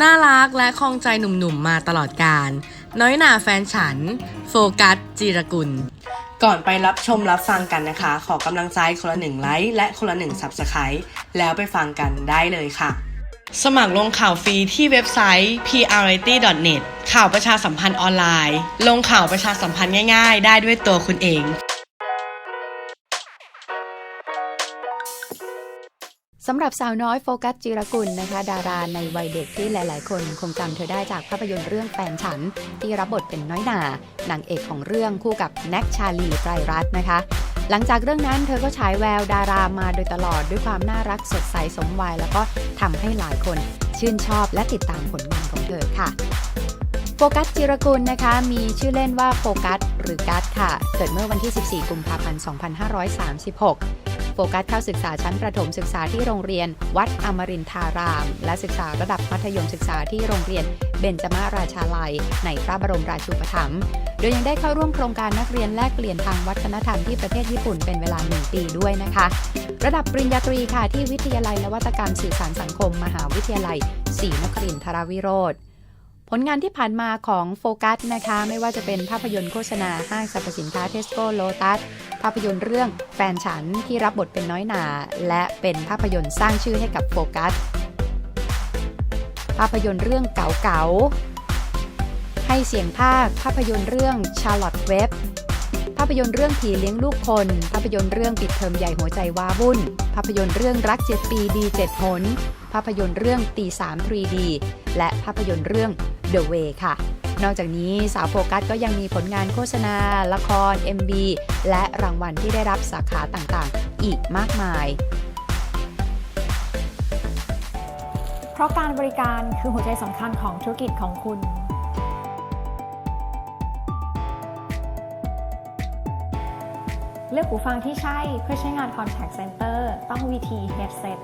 น่ารักและคลองใจหนุ่มๆมาตลอดการ น้อยหนาแฟนฉัน โฟกัสจีรกุล ก่อนไปรับชมรับฟังกันนะคะ ขอกำลังใจคนละหนึ่งไลค์และคนละหนึ่ง Subscribe แล้วไปฟังกันได้เลยค่ะ สมัครลงข่าวฟรีที่เว็บไซต์ prrity.net ข่าวประชาสัมพันธ์ออนไลน์ ลงข่าวประชาสัมพันธ์ง่าย ๆ ได้ด้วยตัวคุณเอง สำหรับสาวน้อยโฟกัสจิรกุลนะคะ ดาราในวัยเด็กที่หลาย ๆ คนคงจำเธอได้จากภาพยนตร์เรื่องแฟนฉัน ที่รับบทเป็นน้อยหนานางเอกของเรื่องคู่กับแน็กชาลีไตรรัตน์นะคะ หลังจากเรื่องนั้นเธอก็ฉายแววดารามาโดยตลอดด้วยความน่ารักสดใสสมวัย แล้วก็ทำให้หลายคนชื่นชอบและติดตามผลงานของเธอค่ะโฟกัสจิรกุลนะคะ มีชื่อเล่นว่าโฟกัสหรือกัสค่ะ เกิดเมื่อวันที่ 14 กุมภาพันธ์ 2536 ฟกัสเข้าศึกษาชั้นประถมศึกษาที่โรงเรียน วัดอมรินทาราม และศึกษาระดับมัธยมศึกษาที่โรงเรียนเบญจมาราชาลัย ในพระบรมราชูปถัมภ์โดยยังได้เข้าร่วมโครงการนักเรียนแลกเปลี่ยนทางวัฒนธรรมที่ประเทศญี่ปุ่นเป็นเวลา1ปีด้วยนะคะ ระดับปริญญาตรีค่ะที่วิทยาลัยนวัตกรรมสื่อสารสังคม มหาวิทยาลัยศรีนครินทรวิโรธผลงานที่ผ่านมาของโฟกัสนะคะ ไม่ว่าจะเป็นภาพยนตร์โฆษณาห้างสรรพสินค้าเทสโก้โลตัส ภาพยนตร์เรื่องแฟนฉันที่รับบทเป็นน้อยหนา และเป็นภาพยนตร์สร้างชื่อให้กับโฟกัส ภาพยนตร์เรื่องเก๋าๆให้เสียงภาคภาพยนตร์เรื่องชาร์ลอตเว็บภาพยนตร์เรื่องผีเลี้ยงลูกคน ภาพยนตร์เรื่องปิดเทอมใหญ่หัวใจว้าวุ่น ภาพยนตร์เรื่องรักเจ็ดปีดีเจ็ดหน ภาพยนตร์เรื่องตีสาม 3D และภาพยนตร์เรื่อง The Way ค่ะ นอกจากนี้สาวโฟกัสก็ยังมีผลงานโฆษณา ละคร MB และรางวัลที่ได้รับสาขาต่างๆ อีกมากมาย เพราะการบริการคือหัวใจสำคัญของธุรกิจของคุณเลือกหูฟังที่ใช่เพื่อใช้งาน Contact Center ต้อง VT Headset